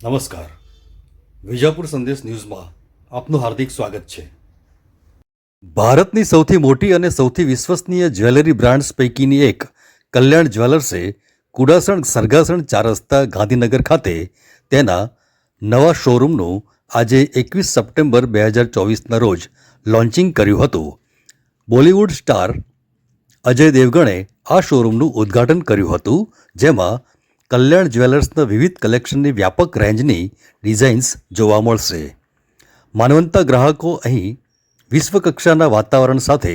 નમસ્કાર. વિજાપુર સંદેશ ન્યૂઝમાં આપનું હાર્દિક સ્વાગત છે. ભારતની સૌથી મોટી અને સૌથી વિશ્વસનીય જ્વેલરી બ્રાન્ડ્સ પૈકીની એક કલ્યાણ જ્વેલર્સે કુડાસણ સરગાસણ ચાર રસ્તા ગાંધીનગર ખાતે તેના નવા શોરૂમનું આજે એકવીસ સપ્ટેમ્બર બે હજાર ચોવીસના રોજ લોન્ચિંગ કર્યું હતું. બોલિવૂડ સ્ટાર અજય દેવગણે આ શોરૂમનું ઉદ્ઘાટન કર્યું હતું, જેમાં કલ્યાણ જ્વેલર્સના વિવિધ કલેક્શનની વ્યાપક રેન્જની ડિઝાઇન્સ જોવા મળશે. માનવંતા ગ્રાહકો અહીં વિશ્વકક્ષાના વાતાવરણ સાથે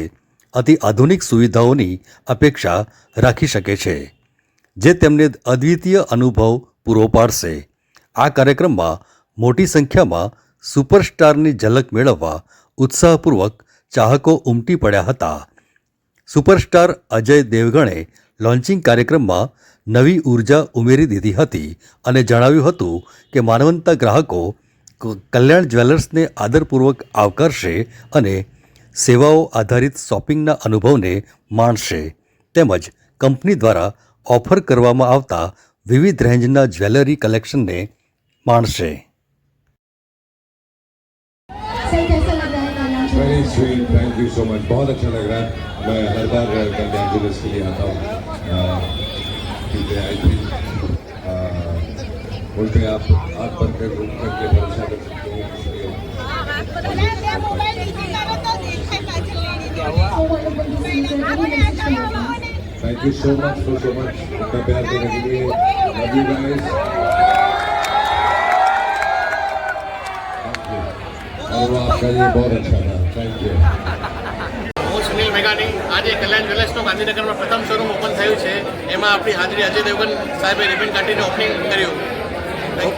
અતિ આધુનિક સુવિધાઓની અપેક્ષા રાખી શકે છે, જે તેમને અદ્વિતીય અનુભવ પૂરો પાડશે. આ કાર્યક્રમમાં મોટી સંખ્યામાં સુપરસ્ટારની ઝલક મેળવવા ઉત્સાહપૂર્વક ચાહકો ઉમટી પડ્યા હતા. સુપરસ્ટાર અજય દેવગણે લોન્ચિંગ કાર્યક્રમમાં નવી ઉર્જા ઉમેરી દીધી હતી અને જણાવ્યું હતું કે માનવંતા ગ્રાહકો ક- કલ્યાણ જ્વેલર્સને આદરપૂર્વક આવકારશે અને સેવાઓ આધારિત શોપિંગના અનુભવને માણશે તેમજ કંપની દ્વારા ઓફર કરવામાં આવતા વિવિધ રેન્જના જ્વેલરી કલેક્શનને માણશે सही कैसा लग रहा है Kalyan very sweet thank you so much बहुत अच्छा लग रहा है मैं हर बार अ, कल्याण ज्वेलर्स के लिए आता हूँ अ, क्योंकि आई थिंक बोलते हैं आप आग बंद कर रूम करके भरोसा कर सकते हो इसलिए So wonderful to see you. Any message from your fans? Thank you so much for so much इतना प्यार देने के लिए love you guys thank you और वो आपका ये बहुत अच्छा था थैंक यू હું સુનિલ મેઘાણી આજે કલ્યાણ જ્વેલર્સનો ગાંધીનગરમાં પ્રથમ શોરૂમ ઓપન થયું છે. એમાં આપણી હાજરી અજય દેવગન સાહેબે રિબન કાઢીને ઓપનિંગ કર્યું. યુ